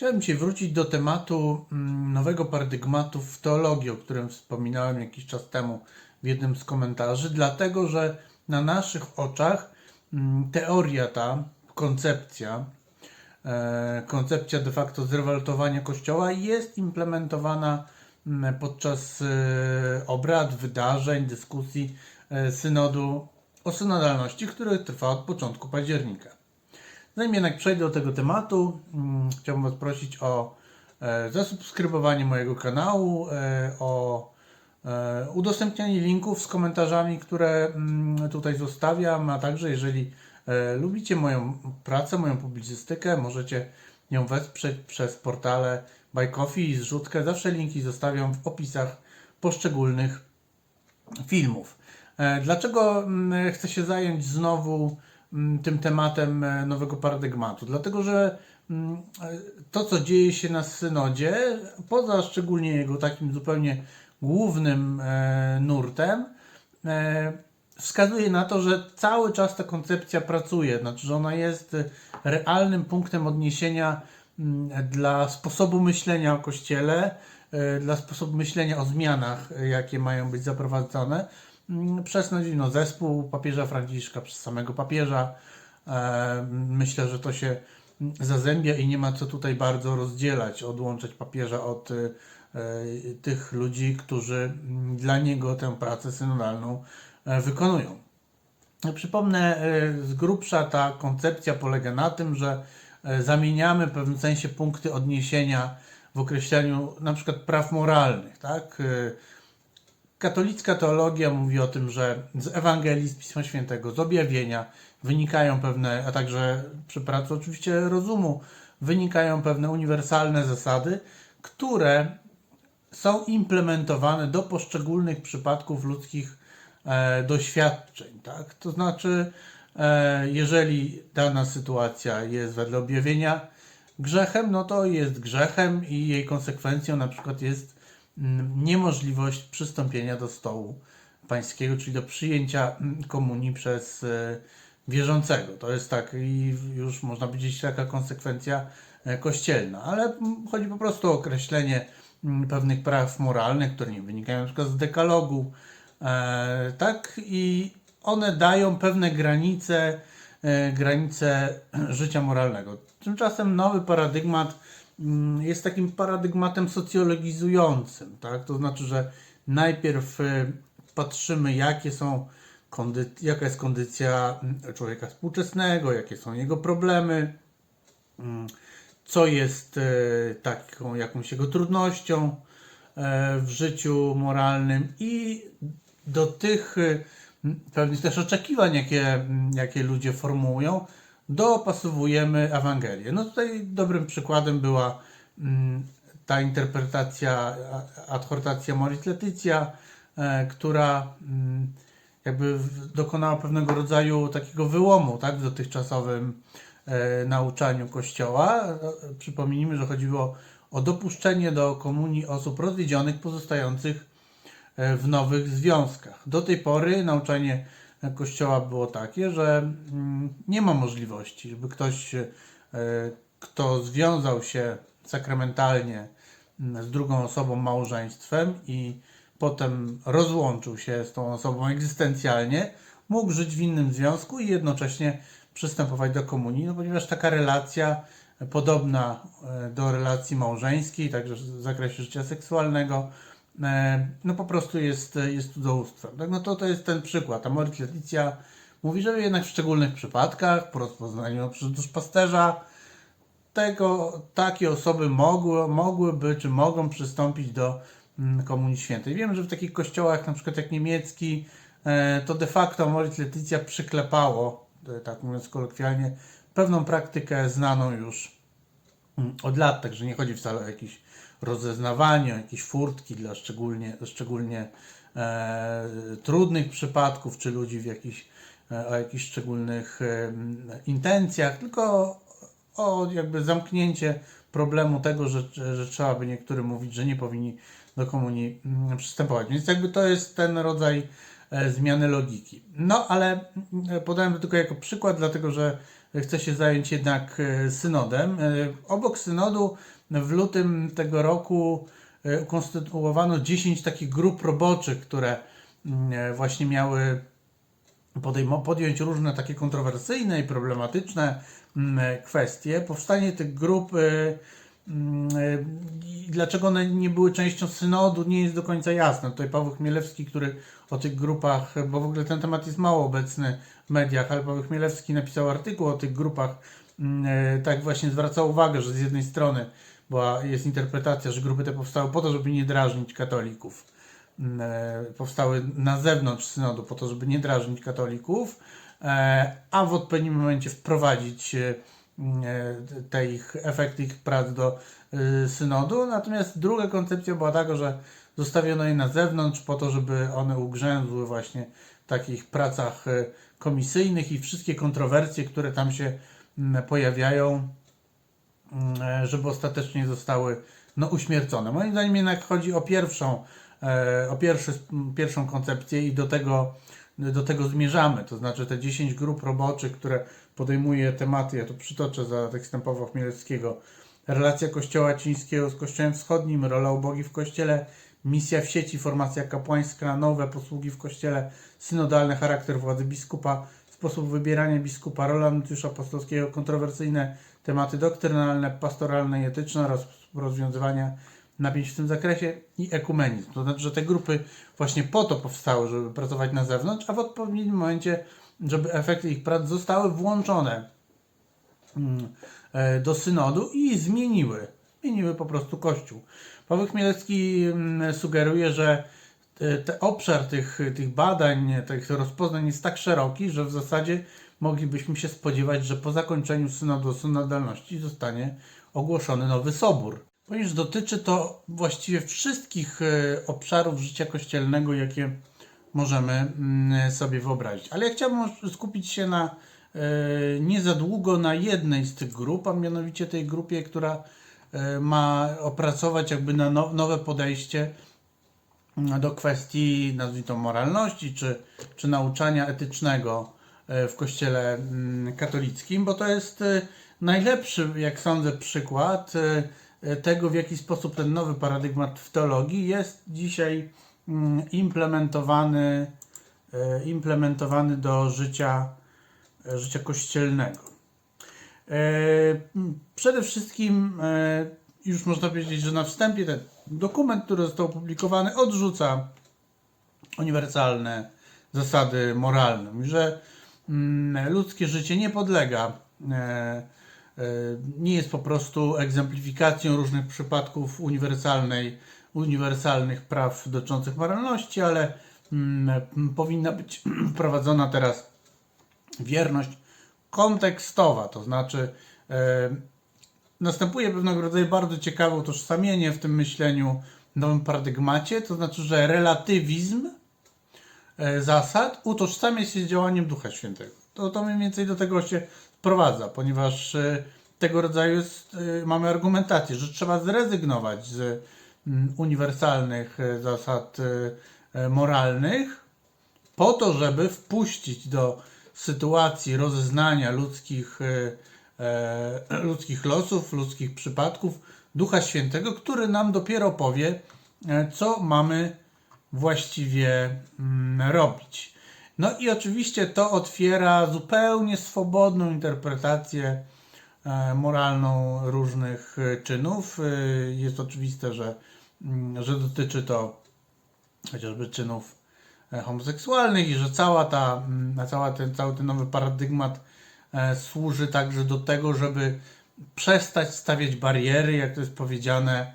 Chciałem dzisiaj wrócić do tematu mm, nowego paradygmatu w teologii, o którym wspominałem jakiś czas temu w jednym z komentarzy, dlatego że na naszych oczach mm, teoria ta, koncepcja, e, koncepcja de facto zrewaltowania Kościoła jest implementowana mm, podczas e, obrad, wydarzeń, dyskusji e, synodu o synodalności, który trwa od początku października. Zanim jednak przejdę do tego tematu, mm, chciałbym Was prosić o e, zasubskrybowanie mojego kanału, e, o e, udostępnianie linków z komentarzami, które mm, tutaj zostawiam, a także jeżeli lubicie moją pracę, moją publicystykę, możecie ją wesprzeć przez portale Buy Coffee i zrzutkę. Zawsze linki zostawiam w opisach poszczególnych filmów. Dlaczego mm, chcę się zająć znowu tym tematem e, nowego paradygmatu? Dlatego, że mm, e, to, co dzieje się na synodzie, poza szczególnie jego takim zupełnie głównym e, nurtem, wskazuje na to, że cały czas ta koncepcja pracuje, znaczy, że ona jest realnym punktem odniesienia mm, dla sposobu myślenia o Kościele, dla sposobu myślenia o zmianach, jakie mają być zaprowadzone mm, przez no, zespół papieża Franciszka, przez samego papieża. E, Myślę, że to się zazębia i nie ma co tutaj bardzo rozdzielać, odłączać papieża od e, tych ludzi, którzy mm, dla niego tę pracę synodalną e, wykonują. Przypomnę, z grubsza ta koncepcja polega na tym, że zamieniamy w pewnym sensie punkty odniesienia w określeniu na przykład praw moralnych, tak? Katolicka teologia mówi o tym, że z Ewangelii, z Pisma Świętego, z objawienia wynikają pewne, a także przy pracy oczywiście rozumu, wynikają pewne uniwersalne zasady, które są implementowane do poszczególnych przypadków ludzkich e, doświadczeń. Tak? To znaczy, e, jeżeli dana sytuacja jest wedle objawienia grzechem, no to jest grzechem i jej konsekwencją na przykład jest niemożliwość przystąpienia do stołu pańskiego, czyli do przyjęcia mm, komunii przez e, wierzącego. To jest tak i już można powiedzieć taka konsekwencja e, kościelna, ale mm, chodzi po prostu o określenie mm, pewnych praw moralnych, które nie wynikają przykład z dekalogu, e, tak i one dają pewne granice, granice życia moralnego. Tymczasem nowy paradygmat jest takim paradygmatem socjologizującym, tak? To znaczy, że najpierw e, patrzymy, jakie są jaka jest kondycja mm, człowieka współczesnego, jakie są jego problemy, mm, co jest e, taką jakąś jego trudnością e, w życiu moralnym i do tych pewnych też oczekiwań, jakie, jakie ludzie formułują, dopasowujemy Ewangelię. No tutaj dobrym przykładem była mm, ta interpretacja adhortacja Moris Leticia, e, która mm, jakby dokonała pewnego rodzaju takiego wyłomu tak, w dotychczasowym e, nauczaniu Kościoła. E, Przypomnijmy, że chodziło o dopuszczenie do komunii osób rozwiedzionych pozostających w nowych związkach. Do tej pory nauczanie Kościoła było takie, że mm, nie ma możliwości, żeby ktoś, e, kto związał się sakramentalnie mm, z drugą osobą małżeństwem i potem rozłączył się z tą osobą egzystencjalnie, mógł żyć w innym związku i jednocześnie przystępować do komunii, no ponieważ taka relacja e, podobna e, do relacji małżeńskiej, także w zakresie życia seksualnego, e, no po prostu jest, jest cudzołóstwem. Tak, no to, to jest ten przykład. Amoris Leticia mówi, że jednak w szczególnych przypadkach, po rozpoznaniu przez duszpasterza, tego takie osoby mogły, mogłyby czy mogą przystąpić do mm, Komunii Świętej. Wiem, że w takich kościołach, na przykład jak niemiecki, e, to de facto Moritz Leticia przyklepało, e, tak mówiąc kolokwialnie, pewną praktykę znaną już mm, od lat, także nie chodzi wcale o jakieś rozeznawanie, o jakieś furtki dla szczególnie, szczególnie e, trudnych przypadków, czy ludzi w jakichś, e, o jakichś szczególnych e, intencjach, tylko o jakby zamknięcie problemu tego, że, że, trzeba by niektórym mówić, że nie powinni do komunii mm, przystępować. Więc jakby to jest ten rodzaj e, zmiany logiki. No ale mm, podałem to tylko jako przykład, dlatego że chce się zająć jednak e, synodem. E, Obok synodu w lutym tego roku e, ukonstytuowano 10 takich grup roboczych, które mm, e, właśnie miały podjąć różne takie kontrowersyjne i problematyczne mm, kwestie. Powstanie tych grup, mm, dlaczego one nie były częścią synodu, nie jest do końca jasne. Tutaj Paweł Chmielewski, który o tych grupach, bo w ogóle ten temat jest mało obecny w mediach, ale Paweł Chmielewski napisał artykuł o tych grupach, tak właśnie zwracał uwagę, że z jednej strony była, jest interpretacja, że grupy te powstały po to, żeby nie drażnić katolików e, powstały na zewnątrz synodu po to, żeby nie drażnić katolików, e, a w odpowiednim momencie wprowadzić e, te ich efekty ich prac do synodu. Natomiast druga koncepcja była taka, że zostawiono je na zewnątrz po to, żeby one ugrzęzły właśnie w takich pracach komisyjnych i wszystkie kontrowersje, które tam się mm, pojawiają, mm, żeby ostatecznie zostały no, uśmiercone. Moim zdaniem jednak chodzi o pierwszą, e, o pierwszy, pierwszą koncepcję i do tego, do tego zmierzamy. To znaczy te 10 grup roboczych, które podejmuje tematy, ja tu przytoczę za tekstem Pawła Chmielewskiego, relacja Kościoła Cińskiego z Kościołem Wschodnim, rola ubogich w Kościele, misja w sieci, formacja kapłańska, nowe posługi w Kościele, synodalny charakter władzy biskupa, sposób wybierania biskupa, rola notariusza apostolskiego, kontrowersyjne tematy doktrynalne, pastoralne i etyczne oraz rozwiązywania napięć w tym zakresie i ekumenizm. To znaczy, że te grupy właśnie po to powstały, żeby pracować na zewnątrz, a w odpowiednim momencie, żeby efekty ich prac zostały włączone mm, e, do synodu i zmieniły, zmieniły po prostu Kościół. Paweł Chmielewski mm, sugeruje, że te, obszar tych, tych badań, tych rozpoznań jest tak szeroki, że w zasadzie moglibyśmy się spodziewać, że po zakończeniu synodu synodalności zostanie ogłoszony nowy sobór. Ponieważ dotyczy to właściwie wszystkich e, obszarów życia kościelnego, jakie możemy mm, sobie wyobrazić. Ale ja chciałbym skupić się na e, nie za długo na jednej z tych grup, a mianowicie tej grupie, która e, ma opracować jakby na now- nowe podejście do kwestii, nazwijmy to moralności, czy, czy nauczania etycznego w kościele mm, katolickim, bo to jest e, najlepszy, jak sądzę, przykład e, e, tego, w jaki sposób ten nowy paradygmat w teologii jest dzisiaj mm, implementowany, e, implementowany do życia, e, życia kościelnego. E, Przede wszystkim e, już można powiedzieć, że na wstępie ten dokument, który został opublikowany, odrzuca uniwersalne zasady moralne. Że ludzkie życie nie podlega, e, e, nie jest po prostu egzemplifikacją różnych przypadków uniwersalnej, uniwersalnych praw dotyczących moralności, ale mm, powinna być wprowadzona teraz wierność kontekstowa, to znaczy e, następuje pewnego rodzaju bardzo ciekawe utożsamienie w tym myśleniu nowym paradygmacie, to znaczy, że relatywizm zasad utożsamia się z działaniem Ducha Świętego. To, to mniej więcej do tego się sprowadza, ponieważ e, tego rodzaju jest, e, mamy argumentację, że trzeba zrezygnować z mm, uniwersalnych e, zasad e, e, moralnych, po to, żeby wpuścić do sytuacji rozeznania ludzkich, e, e, ludzkich losów, ludzkich przypadków Ducha Świętego, który nam dopiero powie, e, co mamy właściwie mm, robić. No i oczywiście to otwiera zupełnie swobodną interpretację e, moralną różnych e, czynów. E, Jest oczywiste, że, mm, że dotyczy to chociażby czynów homoseksualnych i że cała ta, mm, cała ten, cały ten nowy paradygmat służy także do tego, żeby przestać stawiać bariery, jak to jest powiedziane,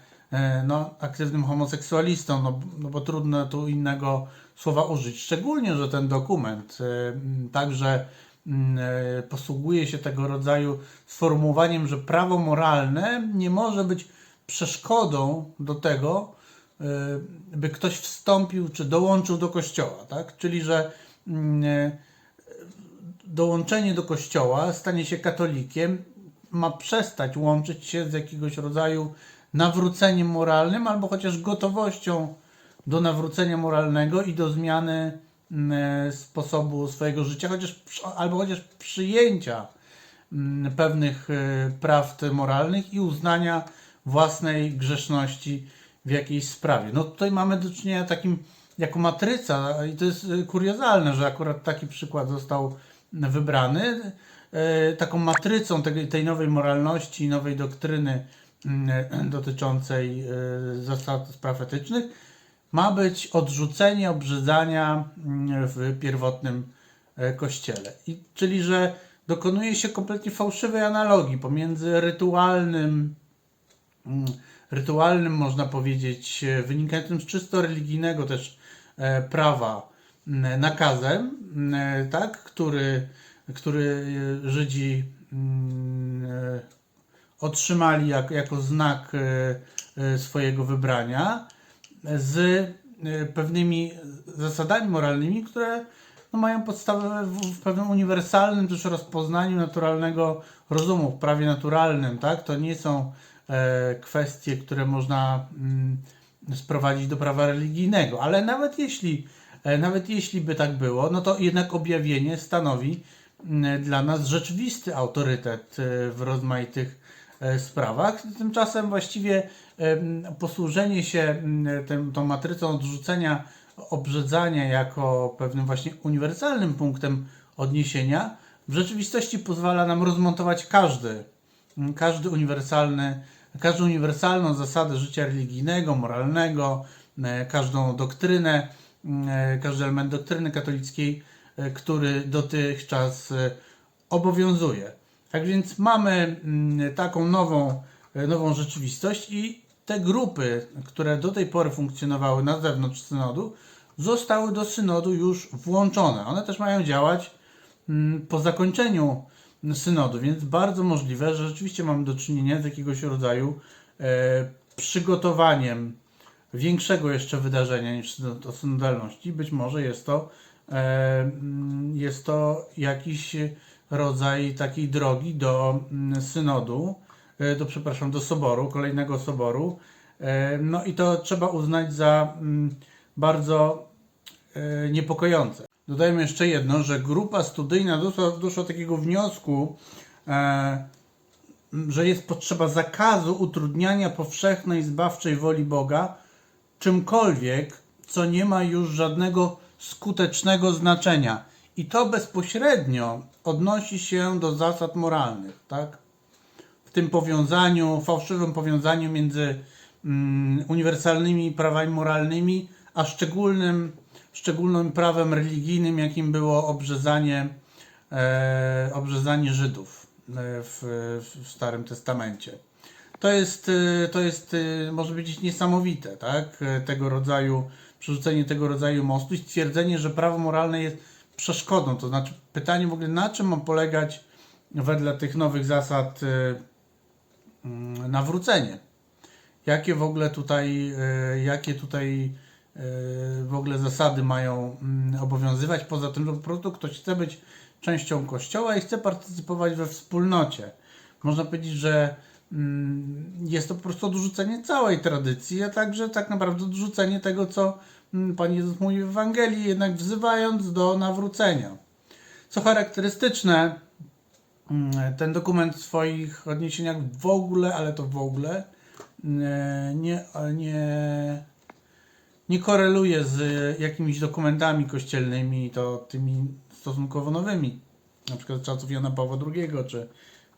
no, aktywnym homoseksualistom, no, no bo trudno tu innego słowa użyć. Szczególnie, że ten dokument e, także m, e, posługuje się tego rodzaju sformułowaniem, że prawo moralne nie może być przeszkodą do tego, e, by ktoś wstąpił czy dołączył do kościoła, tak? Czyli, że mm, e, dołączenie do kościoła, stanie się katolikiem, ma przestać łączyć się z jakiegoś rodzaju nawróceniem moralnym albo chociaż gotowością do nawrócenia moralnego i do zmiany mm, e, sposobu swojego życia, chociaż, albo chociaż przyjęcia mm, pewnych e, prawd moralnych i uznania własnej grzeszności w jakiejś sprawie. No tutaj mamy do czynienia takim jako matryca i to jest e, kuriozalne, że akurat taki przykład został wybrany. Taką matrycą tej, nowej moralności, nowej doktryny dotyczącej e, zasad spraw etycznych ma być odrzucenie obrzydzania w pierwotnym e, kościele. I, czyli, że dokonuje się kompletnie fałszywej analogii pomiędzy rytualnym, rytualnym można powiedzieć, wynikającym z czysto religijnego też e, prawa nakazem, tak, który, który Żydzi otrzymali jak, jako znak e, e, swojego wybrania, z e, pewnymi zasadami moralnymi, które no, mają podstawę w, w pewnym uniwersalnym też rozpoznaniu naturalnego rozumu, w prawie naturalnym, tak? To nie są e, kwestie, które można mm, sprowadzić do prawa religijnego, ale nawet jeśli, e, nawet jeśli by tak było, no to jednak objawienie stanowi mm, dla nas rzeczywisty autorytet w rozmaitych sprawach. Tymczasem właściwie posłużenie się tym, tą matrycą odrzucenia, obrzedzania jako pewnym właśnie uniwersalnym punktem odniesienia w rzeczywistości pozwala nam rozmontować każdy, każdy uniwersalny, każdą uniwersalną zasadę życia religijnego, moralnego, e, każdą doktrynę, e, każdy element doktryny katolickiej, e, który dotychczas e, obowiązuje. Tak więc mamy mm, taką nową, e, nową rzeczywistość i te grupy, które do tej pory funkcjonowały na zewnątrz synodu, zostały do synodu już włączone. One też mają działać mm, po zakończeniu synodu, więc bardzo możliwe, że rzeczywiście mamy do czynienia z jakiegoś rodzaju e, przygotowaniem większego jeszcze wydarzenia niż o synodalności. Być może jest to, e, mm, jest to jakiś rodzaj takiej drogi do mm, synodu, e, do, przepraszam, do soboru, kolejnego soboru. E, No i to trzeba uznać za mm, bardzo e, niepokojące. Dodajmy jeszcze jedno, że grupa studyjna doszła, doszła do takiego wniosku, że jest potrzeba zakazu utrudniania powszechnej zbawczej woli Boga czymkolwiek, co nie ma już żadnego skutecznego znaczenia. I to bezpośrednio odnosi się do zasad moralnych, tak? W tym powiązaniu, fałszywym powiązaniu między mm, uniwersalnymi prawami moralnymi, a szczególnym, szczególnym prawem religijnym, jakim było obrzezanie, e, obrzezanie Żydów e, w, w Starym Testamencie. To jest, e, to jest, e, może być niesamowite, tak? Tego rodzaju, przerzucenie tego rodzaju mostu i stwierdzenie, że prawo moralne jest przeszkodą. To znaczy pytanie w ogóle, na czym ma polegać wedle tych nowych zasad e, mm, nawrócenie? Jakie w ogóle tutaj, e, jakie tutaj e, w ogóle zasady mają mm, obowiązywać? Poza tym, że po prostu ktoś chce być częścią kościoła i chce partycypować we wspólnocie. Można powiedzieć, że mm, jest to po prostu odrzucenie całej tradycji, a także tak naprawdę odrzucenie tego, co Pan Jezus mówi w Ewangelii, jednak wzywając do nawrócenia. Co charakterystyczne, mm, ten dokument w swoich odniesieniach w ogóle, ale to w ogóle mm, nie, nie, nie koreluje z jakimiś dokumentami kościelnymi, to tymi stosunkowo nowymi, na przykład czasów Jana Pawła II czy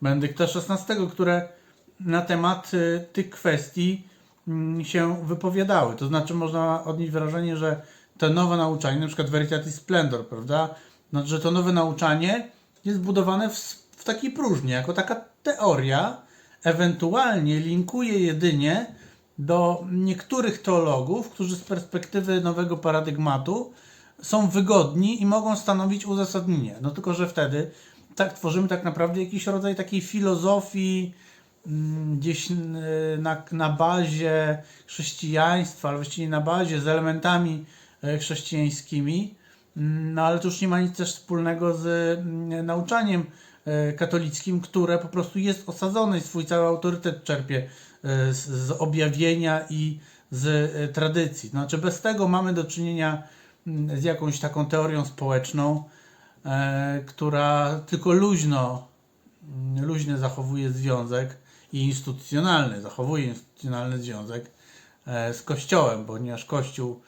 Benedykta XVI, które na temat y, tych kwestii mm, się wypowiadały. To znaczy można odnieść wrażenie, że to nowe nauczanie, na przykład Veritatis Splendor, prawda, no, że to nowe nauczanie jest budowane w, w takiej próżni, jako taka teoria, ewentualnie linkuje jedynie do niektórych teologów, którzy z perspektywy nowego paradygmatu są wygodni i mogą stanowić uzasadnienie. No tylko, że wtedy tak tworzymy tak naprawdę jakiś rodzaj takiej filozofii mm, gdzieś y, na, na bazie chrześcijaństwa, ale właściwie na bazie z elementami e, chrześcijańskimi, Mm, no ale to już nie ma nic też wspólnego z mm, nauczaniem e, katolickim, które po prostu jest osadzone i swój cały autorytet czerpie z, z objawienia i z tradycji. Znaczy bez tego mamy do czynienia mm, z jakąś taką teorią społeczną, która tylko luźno mm, luźny zachowuje związek i instytucjonalny, zachowuje instytucjonalny związek e, z Kościołem, ponieważ Kościół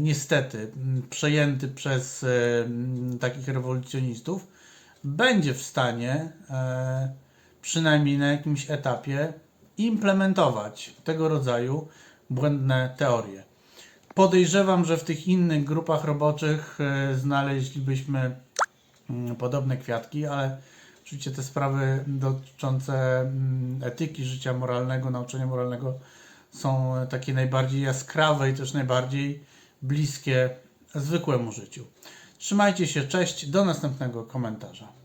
niestety przejęty przez e, takich rewolucjonistów będzie w stanie e, przynajmniej na jakimś etapie implementować tego rodzaju błędne teorie. Podejrzewam, że w tych innych grupach roboczych znaleźlibyśmy podobne kwiatki, ale oczywiście te sprawy dotyczące mm, etyki życia moralnego, nauczania moralnego są takie najbardziej jaskrawe i też najbardziej bliskie zwykłemu życiu. Trzymajcie się, cześć, do następnego komentarza.